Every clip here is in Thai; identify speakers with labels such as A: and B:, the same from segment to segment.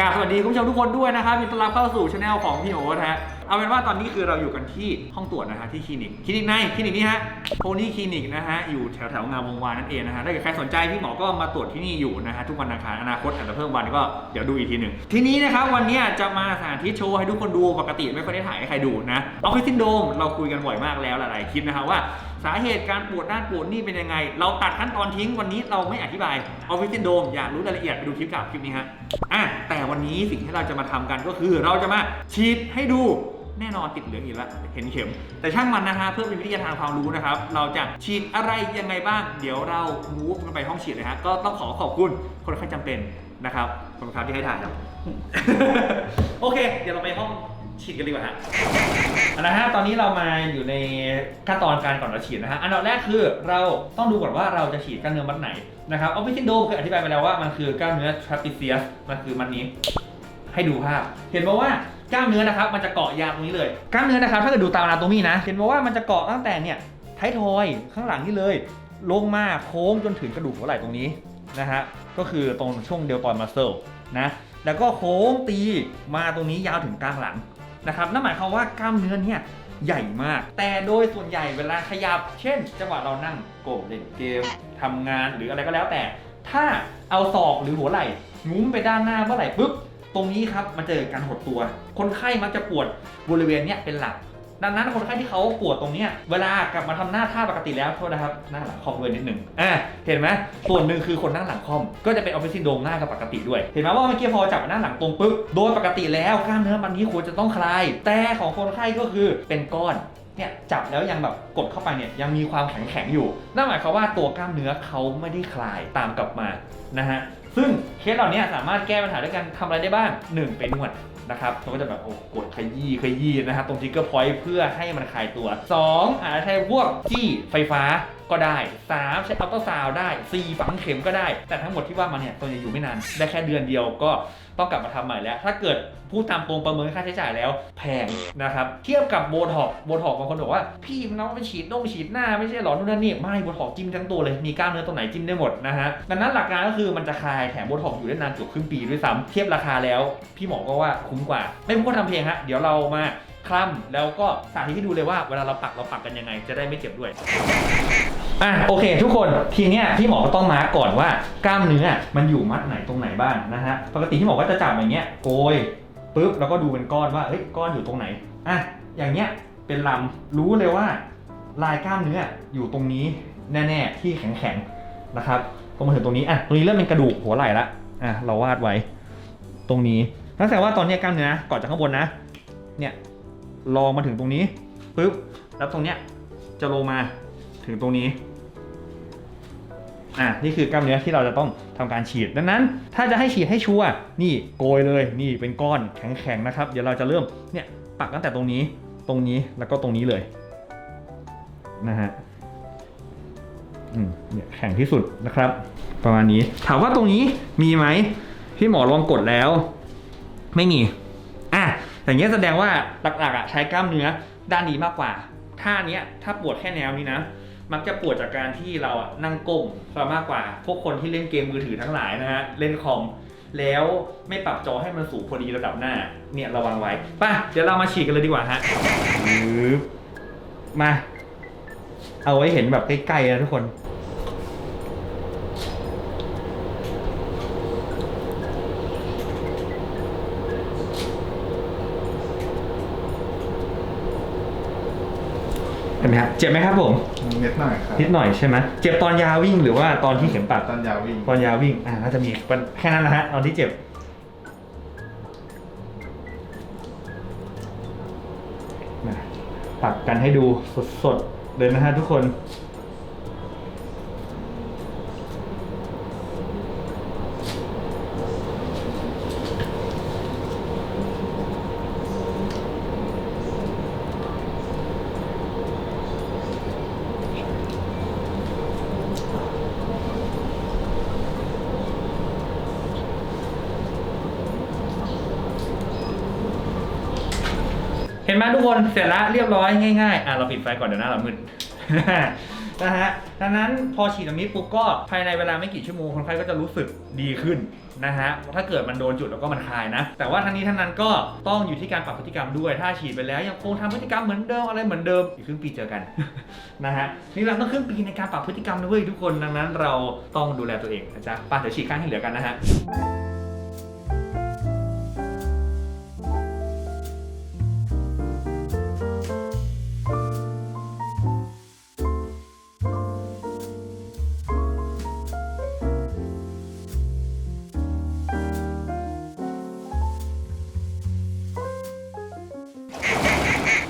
A: กราบสวัสดีคุณผู้ชมทุกคนด้วยนะครับมีต้อนรับเข้าสู่ช anel ของพี่โอ๊ตฮะเอาเป็นว่าตอนนี้คือเราอยู่กันที่ห้องตรวจนะฮะที่คลินิกคลินิกในคลินิกนี้ฮะโพนี่คลินิกนะฮะอยู่แถวแถวงามวงวานนั่นเองนะฮะถ้าเกิดใครสนใจพี่หมอก็มาตรวจที่นี่อยู่นะฮะทุกวันอังคารอนาคตอาจจะเพิ่มวันก็เดี๋ยวดูอีกทีหนึ่งทีนี้นะครับวันนี้จะมาสถาธิตโชว์ให้ทุกคนดูปกติไม่ค่อยได้ถ่ายให้ใครดูนะออฟฟิศซินโดมเราคุยกันบ่อยมากแล้วหลายๆคลิปนะฮะว่า สาเหตุการปวดด้านปวดนี่เป็นยังไง เราตัดขั้นตอนทิ้งวันนี้เราไม่อธิบายออฟฟิศซินโดมอยากรู้รายละเอียดไปดูคลิปเกับคลิปนี้ฮะอะแต่วันนี้สิ่งที่เราจะมาทำกันก็คือ เราจะมาฉีดให้ดูแน่นอนติดเหลืองอีกแล้วเห็นเข็ม แต่ช่างมันนะฮะเพื่อเป็นวิทยาทานความรู้นะครับ เราจะฉีดอะไรยังไงบ้าง เดี๋ยวเรามูฟกันไปห้องฉีดเลยฮะก็ต้องขอขอบคุณคนไข้จำเป็นนะครับขอบคุณครับที่ให้ถ่ายครับโอเค เดี๋ยวเราไปห้อง ฉีดกันดีกว่าฮะเอาละฮะตอนนี้เรามาอยู่ในขั้นตอนการก่อนเราฉีดนะฮะอันดับแรกคือเราต้องดูก่อนว่าเราจะฉีดกล้ามเนื้อมัดไหนนะครับออฟฟิศซินโดมคืออธิบายไปแล้วว่ามันคือกล้ามเนื้อ trapezius มันคือมันนี้ ให้ดูภาพ เห็นบอกว่ากล้ามเนื้อนะครับมันจะเกาะยาวตรงนี้เลยกล้ามเนื้อนะครับถ้าเกิดดูตามอนาโตมีนะ เห็นบอกว่ามันจะเกาะตั้งแต่เนี่ยท้ายทอยข้างหลังนี่เลย ลงมาโค้งจนถึงกระดูกหัวไหล่ตรงนี้นะฮะก็คือตรงช่วงเดลตอนมัสเซลนะแล้วก็โค้งตีมาตรงนี้ยาวถึงกลางหลัง นะครับนั่นหมายความว่ากล้ามเนื้อเนี่ยใหญ่มาก แต่โดยส่วนใหญ่เวลาขยับ เช่น จังหวะเรานั่งโกบเล่นเกมทำงานหรืออะไรก็แล้วแต่ ถ้าเอาศอกหรือหัวไหล่งุ้มไปด้านหน้าเมื่อไหร่ปุ๊บตรงนี้ครับมันจะเกิดการหดตัว คนไข้มักจะปวดบริเวณเนี้ยเป็นหลัก ดังนั้นคนไข้ที่เขาปวดตรงเนี้ยเวลากลับมาทำหน้าท่าปกติแล้วโทษนะครับหน้าหลังคอมเลยนิดหนึ่งอ่าเห็นไหมส่วนหนึ่งคือคนนั่งหลังคอม ก็จะเป็นออฟฟิศซินโดรมหน้ากับปกติด้วย เห็นไหมว่าเมื่อกี้พอจับหน้าหลังตรงปุ๊บโดยปกติแล้วกล้ามเนื้อมันนี้ควรจะต้องคลาย แต่ของคนไข้ก็คือเป็นก้อน เนี่ยจับแล้วยังแบบกดเข้าไปเนี่ยยังมีความแข็งแข็งอยู่ นั่นหมายความว่าตัวกล้ามเนื้อเขาไม่ได้คลายตามกลับมานะฮะซึ่งเคสเหล่านี้สามารถแก้ปัญหาด้วยการทำอะไรได้บ้างหนึ่งเป็นนวดนะครับมันก็จะแบบโอ้กดขยี้ขยี้นะครับตรงทิกเกอร์พอยต์เพื่อให้มันคลายตัว 2อาจจะใช้พวกจี้ไฟฟ้า ก็ได้ 3 ใช้อัลตราซาวได้ 4 ฝังเข็มก็ได้ แต่ทั้งหมดที่ว่ามาเนี่ยตัวจะอยู่ไม่นาน ได้แค่เดือนเดียวก็ต้องกลับมาทำใหม่แล้ว ถ้าเกิดพูดตามตรงประเมินค่าใช้จ่ายแล้วแพงนะครับ เทียบกับโบท็อกโบท็อกบางคนบอกว่า พี่มันเอาไปฉีดน่งฉีดหน้าไม่ใช่หรอนู่นนั่นนี่ไม่โบท็อกจิ้มทั้งตัวเลยมีกล้ามเนื้อตรงไหนจิ้มได้หมดนะฮะดังนั้นหลักการก็คือมันจะคลายแถมโบท็อกอยู่ได้นานเกือบครึ่งปีด้วยซ้ำเทียบราคาแล้ว พี่หมอก็ว่าคุ้มกว่า ไม่พูดทำเพลงฮะเดี๋ยวเรามา คล่ำแล้วก็สาธิตให้ดูเลยว่าเวลาเราปักเราปักกันยังไง จะได้ไม่เจ็บด้วยอะโอเค ทุกคนทีเนี้ยพี่หมอก็ต้องมาร์กก่อนว่ากล้ามเนื้อมันอยู่มัดไหนตรงไหนบ้างนะฮะปกติพี่หมอก็จะจับอย่างเงี้ยโกยปุ๊บแล้วก็ดูเป็นก้อนว่าเอ้ยก้อนอยู่ตรงไหนอะอย่างเงี้ยเป็นลำรู้เลยว่า ลายกล้ามเนื้ออยู่ตรงนี้แน่ๆที่แข็งๆนะครับพอมาถึงตรงนี้อะตรงนี้เริ่มเป็นกระดูกหัวไหล่ละอะเราวาดไว้ ตรงนี้นั่นแสดงว่าตอนเนี้ยกล้ามเนื้อนะก่อนจากข้างบนนะเนี่ย ลองมาถึงตรงนี้ปุ๊บแล้วตรงเนี้ยจะลงมาถึงตรงนี้อะนี่คือกล้ามเนื้อที่เราจะต้องทำการฉีดดังนั้น ถ้าจะให้ฉีดให้ชัวร์นี่โกยเลยนี่เป็นก้อนแข็งๆนะครับ เดี๋ยวเราจะเริ่มเนี่ยปักตั้งแต่ตรงนี้ตรงนี้แล้วก็ตรงนี้เลยนะฮะอืมเนี่ยแข็งที่สุดนะครับ ประมาณนี้ ถามว่าตรงนี้มีไหมพี่หมอลองกดแล้ว ไม่มี อะอย่างเงี้ยแสดงว่าหลักๆอะใช้กล้ามเนื้อด้านนี้มากกว่าท่าเนี้ยถ้าปวดแค่แนวนี้นะ มักจะปวดจากการที่เราอะนั่งก้มซะมากกว่า พวกคนที่เล่นเกมมือถือทั้งหลายนะฮะเล่นคอมแล้วไม่ปรับจอให้มันสูงพอดีระดับหน้า เนี่ยระวังไว้ไป่ะเดี๋ยวเรามาฉีดกันเลยดีกว่าฮะปึ๊บมา เอาไว้เห็นแบบใกล้ๆนะทุกคน ไหมครับเจ็บไหมครับผม
B: นิดหน่อยครับ
A: นิดหน่อยใช่ไหมเจ็บตอนยาวิ่งหรือว่าตอนที่เข็มปัก
B: ตอนยาววิ่ง
A: ตอนยาวิ่งอ่าน่าจะมีแค่นั้นนะฮะตอนที่เจ็บมาปักกันให้ดูสดๆเลยนะฮะทุกคน ไหมทุกคนเสร็จแล้วเรียบร้อยง่ายๆอะเราปิดไฟก่อนเดี๋ยวหน้าเรามืด นะฮะดังนั้นพอฉีดตรงนี้ปุ๊บก็ภายในเวลาไม่กี่ชั่วโมงคนไข้ก็จะรู้สึกดีขึ้นนะฮะถ้าเกิดมันโดนจุดแล้วก็มันคลายนะ แต่ว่าทั้งนี้ทั้งนั้นก็ต้องอยู่ที่การปรับพฤติกรรมด้วย ถ้าฉีดไปแล้วยังคงทำพฤติกรรมเหมือนเดิมอะไรเหมือนเดิมอีกครึ่งปีเจอกัน นะฮะนี่เราต้องครึ่งปีในการปรับพฤติกรรมด้วยทุกคนดังนั้น เราต้องดูแลตัวเองนะจ๊ะไป้าเดี๋ยวฉีดข้างให้เหลือกันนะฮะ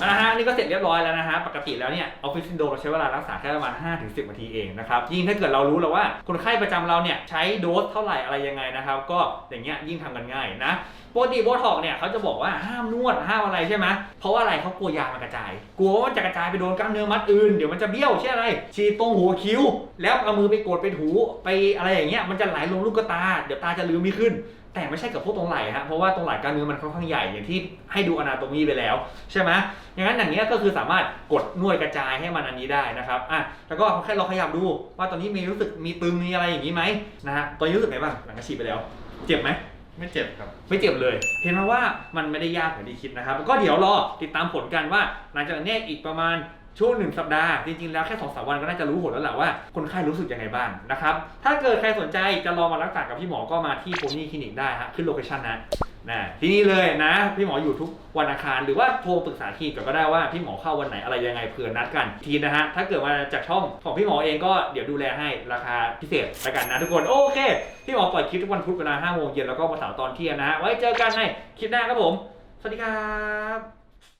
A: นะฮะนี่ก็เสร็จเรียบร้อยแล้วนะฮะปกติแล้วเนี่ยออฟฟิศซินโดรมเราใช้เวลารักษาแค่ประมาณ 5-10นาทีเองนะครับยิ่งถ้าเกิดเรารู้แล้วว่าคนไข้ประจำเราเนี่ยใช้โดสเท่าไหร่อะไรยังไงนะครับก็อย่างเงี้ยยิ่งทำกันง่ายนะปกติโบท็อกเนี่ยเขาจะบอกว่าห้ามนวดห้ามอะไรใช่ไหมเพราะว่าอะไรเขากลัวยามันกระจาย กลัวว่ามันจะกระจายไปโดนกล้ามเนื้อมัดอื่นเดี๋ยวมันจะเบี้ยวใช่อะไรฉีดตรงหัวคิ้ว แล้วเอามือไปกดไปถูไปอะไรอย่างเงี้ยมันจะไหลลงลูกตา เดี๋ยวตาจะลืมไม่ขึ้น แต่ไม่ใช่กับพวกตรงไหล่ฮะเพราะว่าตรงไหล่กล้ามเนื้อมันค่อนข้างใหญ่อย่างที่ให้ดูอนาโตมีไปแล้วใช่ไหมอย่างนั้นอย่างเงี้ยก็คือสามารถกดนวดกระจายให้มันอันนี้ได้นะครับอะแล้วก็แค่เราขยับดูว่าตอนนี้มีรู้สึกมีตึงมีอะไรอย่างนี้ไหมนะฮะตอนนี้รู้สึกไงบ้างหลังจากฉีดไปแล้ว เจ็บไหม
B: ไม่เจ็บครับ
A: ไม่เจ็บเลย เห็นไหมว่ามันไม่ได้ยากเหมือนที่คิดนะครับ ก็เดี๋ยวรอติดตามผลกันว่า หลังจากนี้อีกประมาณ ช่วงหนึ่งสัปดาห์จริงๆแล้วแค่สองสามวันก็น่าจะรู้ผลแล้วแหละว่าคนไข้รู้สึกยังไงบ้างนะครับถ้าเกิดใครสนใจจะลองมารักษากับพี่หมอก็มาที่โพนี่คลินิกได้ฮะขึ้นโลเคชั่นนะนะที่นี่เลยนะ พี่หมออยู่ทุกวันอังคารหรือว่าโทรปรึกษาทีก่อนก็ได้ว่าพี่หมอเข้าวันไหนอะไรยังไงเผื่อนัดกันทีนะฮะถ้าเกิดมาจากช่องของพี่หมอเองก็เดี๋ยวดูแลให้ราคาพิเศษแล้วกันนะทุกคนโอเค พี่หมอปล่อยคลิปทุกวันพุธเวลา5โมงเย็นแล้วก็วันเสาร์ตอนเที่ยงนะฮะไว้เจอกันในคลิปหน้าครับผม สวัสดีครับ